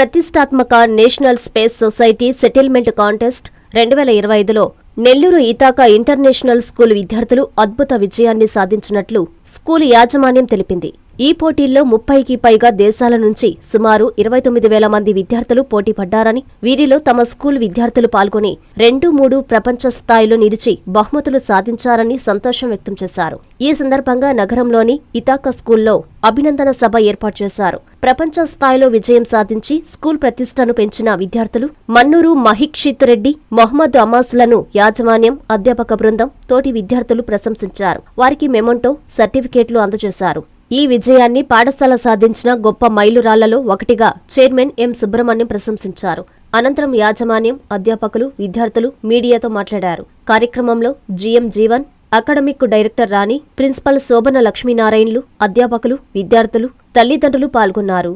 ప్రతిష్టాత్మక national space society settlement contest రెండు వేల ఇరవై ఐదులో నెల్లూరు ఇతాక ఇంటర్నేషనల్ స్కూల్ విద్యార్థులు అద్భుత విజయాన్ని సాధించినట్లు స్కూల్ యాజమాన్యం తెలిపింది. ఈ పోటీల్లో ముప్పైకి పైగా దేశాల నుంచి సుమారు ఇరవై తొమ్మిది వేల మంది విద్యార్థులు పోటీ పడ్డారని వీరిలో తమ స్కూల్ విద్యార్థులు పాల్గొని రెండు మూడు ప్రపంచ స్థాయిలో నిలిచి బహుమతులు సాధించారని సంతోషం వ్యక్తం చేశారు. ఈ సందర్భంగా నగరంలోని ఇతాక స్కూల్లో అభినందన సభ ఏర్పాటు చేశారు. ప్రపంచ స్థాయిలో విజయం సాధించి స్కూల్ ప్రతిష్టను పెంచిన విద్యార్థులు మన్నూరు మహిక్షిత్ రెడ్డి మొహమ్మద్ అమాస్లను యాజమాన్యం అధ్యాపక బృందం తోటి విద్యార్థులు ప్రశంసించారు. వారికి మెమొంటో సర్టిఫికేట్లు అందజేశారు. ఈ విజయాన్ని పాఠశాల సాధించిన గొప్ప మైలురాళ్ళలో ఒకటిగా చైర్మన్ ఎం. సుబ్రహ్మణ్యం ప్రశంసించారు. అనంతరం యాజమాన్యం అధ్యాపకులు విద్యార్థులు మీడియాతో మాట్లాడారు. కార్యక్రమంలో GM Jeevan academic director Rani principal Shobhana లక్ష్మీనారాయణలు అధ్యాపకులు విద్యార్థులు తల్లిదండ్రులు పాల్గొన్నారు.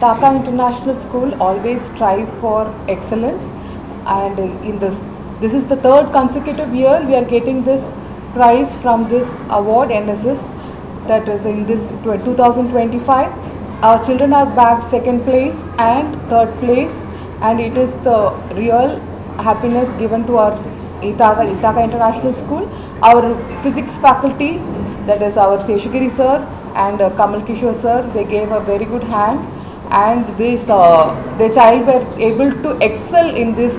Dhaka international school always try for excellence and in this this is the third consecutive year we're getting this prize from this award NSS that is in this 2025 our children are bagged second place and third place and it is the real happiness given to our Ithaca, Ithaca International School. Our physics faculty that is our Seshagiri sir and uh, Kamal Kishore sir they gave a very good hand and this uh, the child were able to excel in this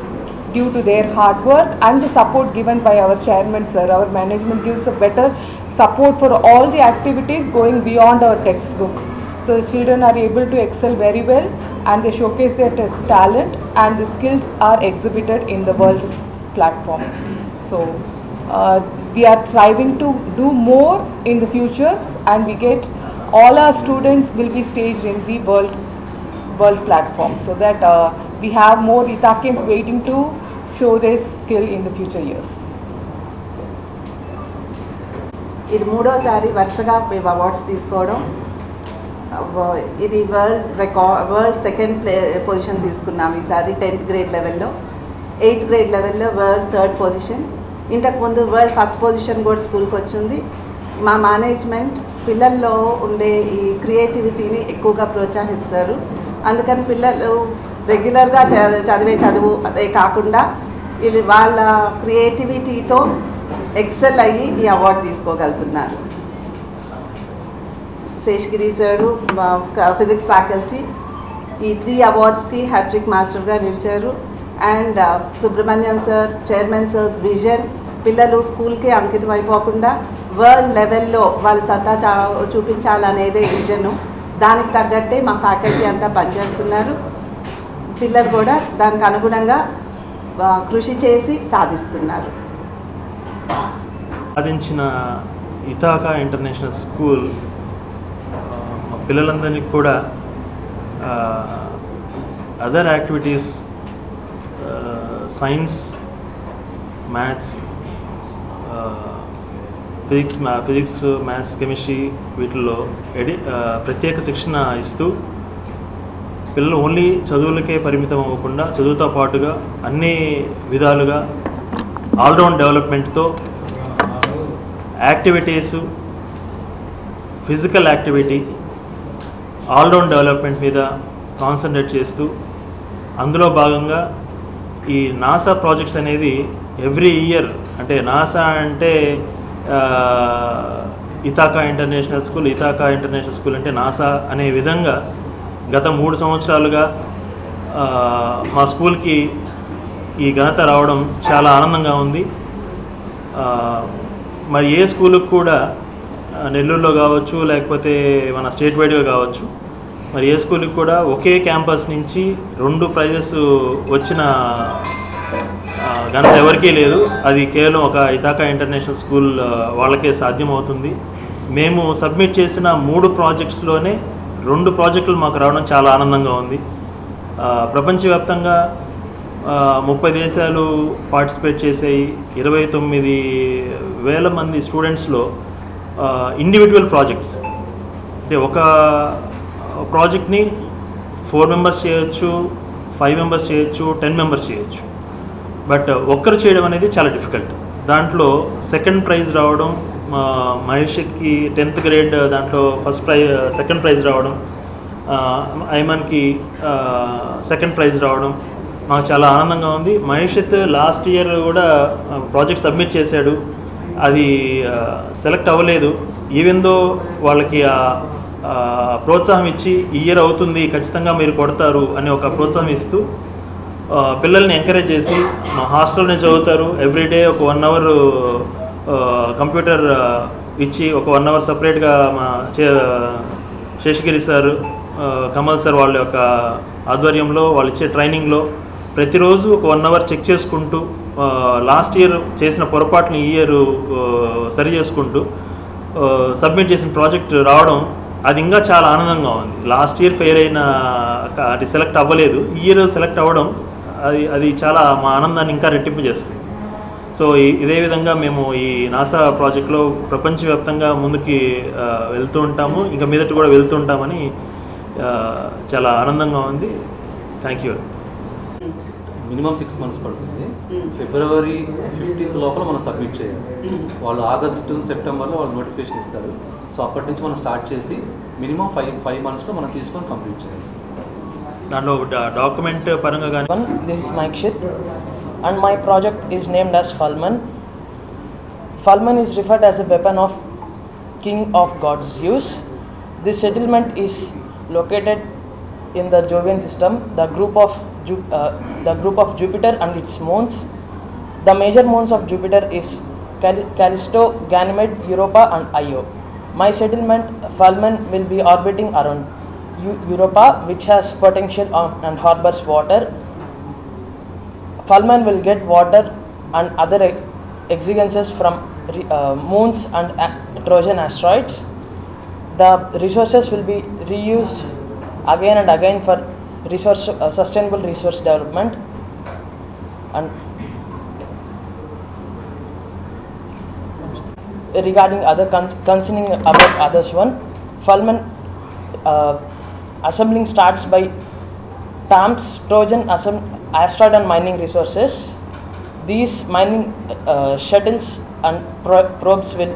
due to their hard work and the support given by our chairman sir. Our management gives a better support for all the activities going beyond our textbook. So the children are able to excel very well and they showcase their talent and the skills are exhibited in the world platform. So uh, we are striving to do more in the future and we get all our students will be staged in the world world platform. So that uh, we have more Ithakins waiting to show their skill in the future years. ఇది మూడోసారి వరుసగా మేము awards తీసుకోవడం. ఇది world record world second place position తీసుకున్నాం ఈసారి tenth grade లెవెల్లో eighth grade లెవెల్లో వరల్డ్ థర్డ్ పొజిషన్ ఇంతకుముందు వరల్డ్ ఫస్ట్ పొజిషన్ కూడా స్కూల్కి వచ్చింది. మా మేనేజ్మెంట్ పిల్లల్లో ఉండే ఈ క్రియేటివిటీని ఎక్కువగా ప్రోత్సహిస్తారు. అందుకని పిల్లలు రెగ్యులర్గా చ- చదివే చదువు అదే కాకుండా వాళ్ళ క్రియేటివిటీతో ఎక్సెల్ అయ్యి ఈ అవార్డు తీసుకోగలుగుతున్నారు. శేషగిరి సారు ఫిజిక్స్ ఫ్యాకల్టీ ఈ త్రీ అవార్డ్స్కి హ్యాట్రిక్ మాస్టర్గా నిలిచారు. And Subrahmanyam sir chairman sir's vision పిల్లలు స్కూల్కే అంకితం అయిపోకుండా వరల్డ్ లెవెల్లో వాళ్ళ సత్తా చా చూపించాలనేదే విజను. దానికి తగ్గట్టే మా ఫ్యాకల్టీ అంతా పనిచేస్తున్నారు. పిల్లలు కూడా దానికి అనుగుణంగా కృషి చేసి సాధిస్తున్నారు. సాధించిన ఇతాకా ఇంటర్నేషనల్ స్కూల్ మా పిల్లలందరినీ కూడా other activities science maths physics మ్యా ఫిజిక్స్ మ్యాథ్స్ కెమిస్ట్రీ వీటిల్లో ఎడి ప్రత్యేక శిక్షణ ఇస్తూ పిల్లలు ఓన్లీ చదువులకే పరిమితం అవ్వకుండా చదువుతో పాటుగా అన్ని విధాలుగా all round డెవలప్మెంట్తో activities physical activity allround development మీద కాన్సన్ట్రేట్ చేస్తూ అందులో భాగంగా ఈ నాసా ప్రాజెక్ట్స్ అనేది ఎవ్రీ ఇయర్ అంటే నాసా అంటే Ithaca international school Ithaca international school అంటే నాసా అనే విధంగా గత మూడు సంవత్సరాలుగా మా స్కూల్కి ఈ ఘనత రావడం చాలా ఆనందంగా ఉంది. మరి ఏ స్కూల్కి కూడా నెల్లూరులో కావచ్చు లేకపోతే మన స్టేట్ వైడ్గా కావచ్చు మరి ఏ స్కూల్కి కూడా ఒకే క్యాంపస్ నుంచి రెండు ప్రైజెస్ వచ్చిన ఘనత ఎవరికీ లేదు. అది కేవలం ఒక ఇతాకా ఇంటర్నేషనల్ స్కూల్ వాళ్ళకే సాధ్యమవుతుంది. మేము సబ్మిట్ చేసిన మూడు ప్రాజెక్ట్స్లోనే రెండు ప్రాజెక్టులు మాకు రావడం చాలా ఆనందంగా ఉంది. ప్రపంచవ్యాప్తంగా ముప్పై దేశాలు పార్టిసిపేట్ చేసాయి ఇరవై తొమ్మిది వేల మంది స్టూడెంట్స్లో ఇండివిజువల్ ప్రాజెక్ట్స్ అంటే ఒక ప్రాజెక్ట్ని ఫోర్ మెంబర్స్ చేయొచ్చు ఫైవ్ మెంబర్స్ చేయొచ్చు టెన్ మెంబర్స్ చేయొచ్చు. బట్ ఒక్కరు చేయడం అనేది చాలా డిఫికల్ట్. దాంట్లో సెకండ్ ప్రైజ్ రావడం మా మహేష్కి టెన్త్ గ్రేడ్ దాంట్లో ఫస్ట్ ప్రైజ్ సెకండ్ ప్రైజ్ రావడం ఐమన్కి సెకండ్ ప్రైజ్ రావడం మాకు చాలా ఆనందంగా ఉంది. మహేషత్ లాస్ట్ ఇయర్ కూడా ప్రాజెక్ట్ సబ్మిట్ చేశాడు. అది సెలెక్ట్ అవ్వలేదు. ఈవెందో వాళ్ళకి ఆ ప్రోత్సాహం ఇచ్చి ఈ ఇయర్ అవుతుంది ఖచ్చితంగా మీరు కొడతారు అని ఒక ప్రోత్సాహం ఇస్తూ పిల్లల్ని ఎంకరేజ్ చేసి మా హాస్టల్నే చదువుతారు. ఎవ్రీడే ఒక వన్ అవర్ కంప్యూటర్ ఇచ్చి ఒక వన్ అవర్ సపరేట్గా మా చే శేషగిరి సార్ కమల్ సార్ వాళ్ళ యొక్క ఆధ్వర్యంలో వాళ్ళు ఇచ్చే ట్రైనింగ్లో ప్రతిరోజు ఒక వన్ అవర్ చెక్ చేసుకుంటూ లాస్ట్ ఇయర్ చేసిన పొరపాటుని ఈ ఇయర్ సరి చేసుకుంటూ సబ్మిట్ చేసిన ప్రాజెక్ట్ రావడం అది ఇంకా చాలా ఆనందంగా ఉంది. లాస్ట్ ఇయర్ ఫెయిల్ అయిన అది సెలెక్ట్ అవ్వలేదు. ఈ ఇయర్ సెలెక్ట్ అవ్వడం అది అది చాలా మా ఆనందాన్ని ఇంకా రెట్టింపు చేస్తుంది. సో ఇదే విధంగా మేము ఈ నాసా ప్రాజెక్ట్లో ప్రపంచవ్యాప్తంగా ముందుకి వెళ్తూ ఉంటాము. ఇంకా మీదట కూడా వెళ్తూ ఉంటామని చాలా ఆనందంగా ఉంది. Thank you. Minimum six months పడుతుంది. Hmm. ఫిబ్రవరి ఫిఫ్టీన్త్ లోపల మనం సబ్మిట్ చేయాలి. Hmm. వాళ్ళు ఆగస్టు సెప్టెంబర్లో వాళ్ళు నోటిఫికేషన్ ఇస్తారు. సో అప్పటి నుంచి మనం స్టార్ట్ చేసి మినిమం ఫైవ్ ఫైవ్ మంత్స్లో మనం తీసుకొని కంప్లీట్ చేయాలి దాంట్లో డాక్యుమెంట్ పరంగా కానీ? This is my Kshith and my project is named as Falman Falman is referred as a weapon of king of gods Zeus this settlement is located in the Jovian system the group of uh, the group of Jupiter and its moons. The major moons of Jupiter is Cal- Callisto, Ganymede, Europa, and Io. My settlement Falman will be orbiting around Eu- Europa, which has potential on, and harbors water. Falman will get water and other ex- exigences from re- uh, moons and a- Trojan asteroids. The resources will be reused again and again for resource uh, sustainable resource development and regarding other con- concerning about others one Falman uh, assembling starts by TAMS Trojan asteroid and mining resources. These mining uh, shuttles and pro- probes will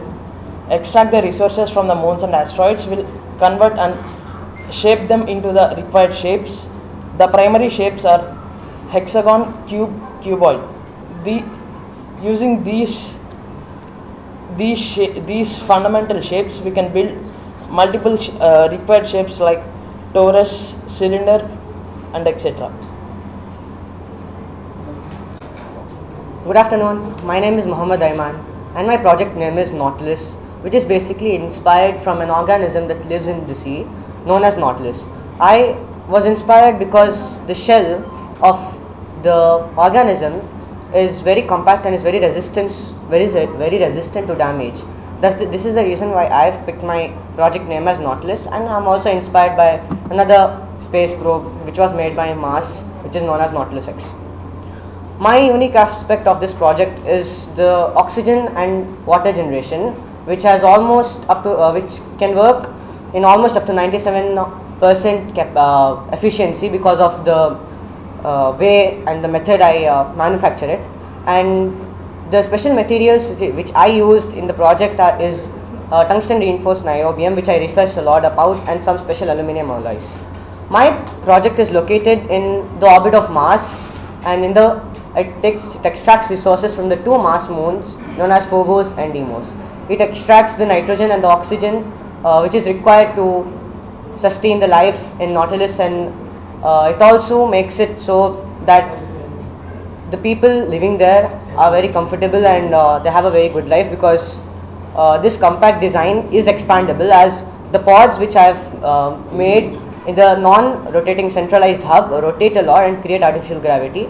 extract the resources from the moons and asteroids, will convert and shape them into the required shapes. The primary shapes are hexagon, cube, cuboid. The using these these sha- these fundamental shapes we can build multiple sh- uh, required shapes like torus cylinder and etc Good afternoon. My name is Muhammad Aiman, and my project name is Nautilus, which is basically inspired from an organism that lives in the sea known as Nautilus. I was inspired because the shell of the organism is very compact and is very resistant, very very resistant to damage. That's the, this is the reason why I've picked my project name as Nautilus, and I'm also inspired by another space probe which was made by Mars, which is known as Nautilus X. My unique aspect of this project is the oxygen and water generation, which has almost up to uh, which can work in almost up to 97% cap- uh, efficiency because of the uh, way and the method I uh, manufacture it. And the special materials which- which I used in the project are, is uh, tungsten reinforced niobium, which I researched a lot about, and some special aluminum alloys. My project is located in the orbit of Mars, and in the it takes it extracts resources from the two Mars moons known as Phobos and Deimos. It extracts the nitrogen and the oxygen, uh, which is required to sustain the life in Nautilus, and uh, it also makes it so that the people living there are very comfortable and uh, they have a very good life because uh, this compact design is expandable as the pods which I have uh, made in the non-rotating centralized hub rotate a lot and create artificial gravity